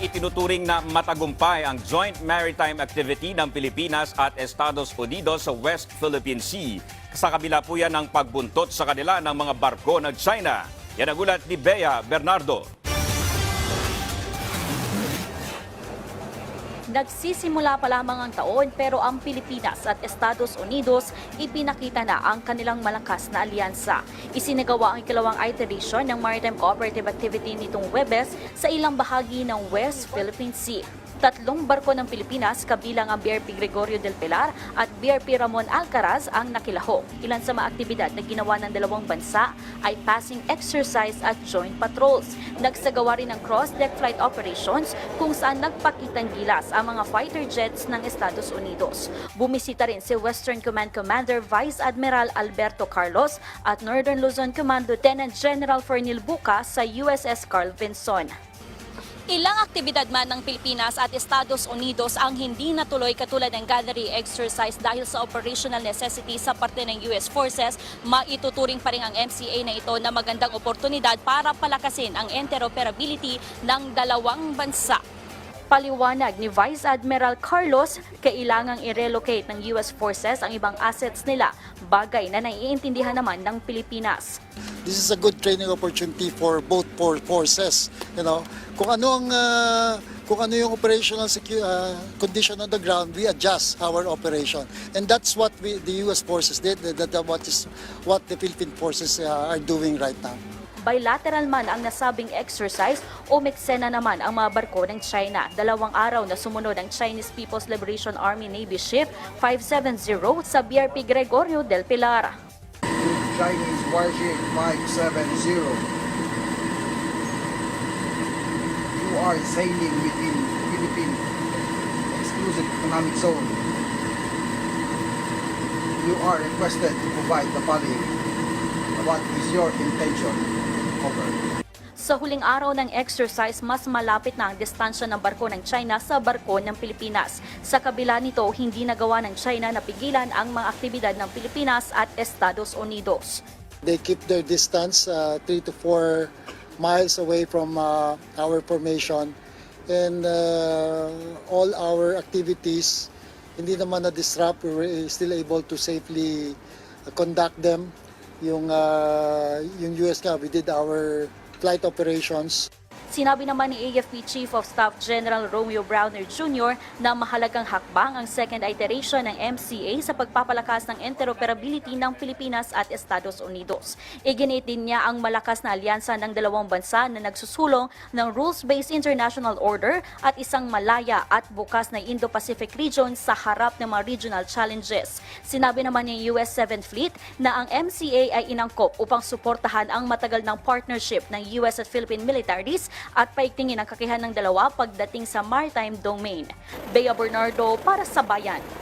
Itinuturing na matagumpay ang joint maritime activity ng Pilipinas at Estados Unidos sa West Philippine Sea. Sa kabila po yan ng pagbuntot sa kanila ng mga barko ng China. Yan ang ulat ni Bea Bernardo. Nagsisimula pa lamang ang taon pero ang Pilipinas at Estados Unidos ipinakita na ang kanilang malakas na alyansa. Isinagawa ang ikalawang iteration ng Maritime Cooperative Activity nitong Webes sa ilang bahagi ng West Philippine Sea. Tatlong barko ng Pilipinas kabilang ang BRP Gregorio del Pilar at BRP Ramon Alcaraz ang nakilahok. Ilan sa mga aktibidad na ginawa ng dalawang bansa ay passing exercise at joint patrols. Nagsagawa rin ng cross-deck flight operations kung saan nagpakitang gilas ang mga fighter jets ng Estados Unidos. Bumisita rin si Western Command Commander Vice Admiral Alberto Carlos at Northern Luzon Command Lieutenant General Fernil Buca sa USS Carl Vinson. Ilang aktibidad man ng Pilipinas at Estados Unidos ang hindi natuloy katulad ng gallery exercise dahil sa operational necessity sa parte ng US forces, maituturing pa rin ang MCA na ito na magandang oportunidad para palakasin ang interoperability ng dalawang bansa. Paliwanag ni Vice Admiral Carlos, kailangang i-relocate ng US forces ang ibang assets nila, bagay na naiintindihan naman ng Pilipinas. this is a good training opportunity for both for forces you know. Kung ano ang uh, kung ano yung operational uh, condition on the ground we adjust our operation. And that's what we the US forces did that, that what is what the Philippine forces uh, are doing right now Bilateral man ang nasabing exercise, umeksena naman ang mga barko ng China. Dalawang araw na sumunod ang Chinese People's Liberation Army Navy Ship 570 sa BRP Gregorio del Pilar. Chinese warship 570. You are sailing within Philippine exclusive economic zone. You are requested to provide the following. What is your intention? Over. Sa huling araw ng exercise, mas malapit na ang distansya ng barko ng China sa barko ng Pilipinas. Sa kabila nito, hindi nagawa ng China na pigilan ang mga aktibidad ng Pilipinas at Estados Unidos. they keep their distance uh, 3 to 4 miles away from uh, our formation and uh, all our activities hindi naman na disrupt we were still able to safely uh, conduct them yung uh, yung US nga we did our flight operations Sinabi naman ni AFP Chief of Staff General Romeo Browner Jr. na mahalagang hakbang ang second iteration ng MCA sa pagpapalakas ng interoperability ng Pilipinas at Estados Unidos. Iginit din niya ang malakas na alyansa ng dalawang bansa na nagsusulong ng rules-based international order at isang malaya at bukas na Indo-Pacific region sa harap ng mga regional challenges. Sinabi naman ni US 7th Fleet na ang MCA ay inangkop upang suportahan ang matagal ng partnership ng US at Philippine militaries at paigtingin ang kakayahan ng dalawa pagdating sa maritime domain. Bea Bernardo para sa Bayan.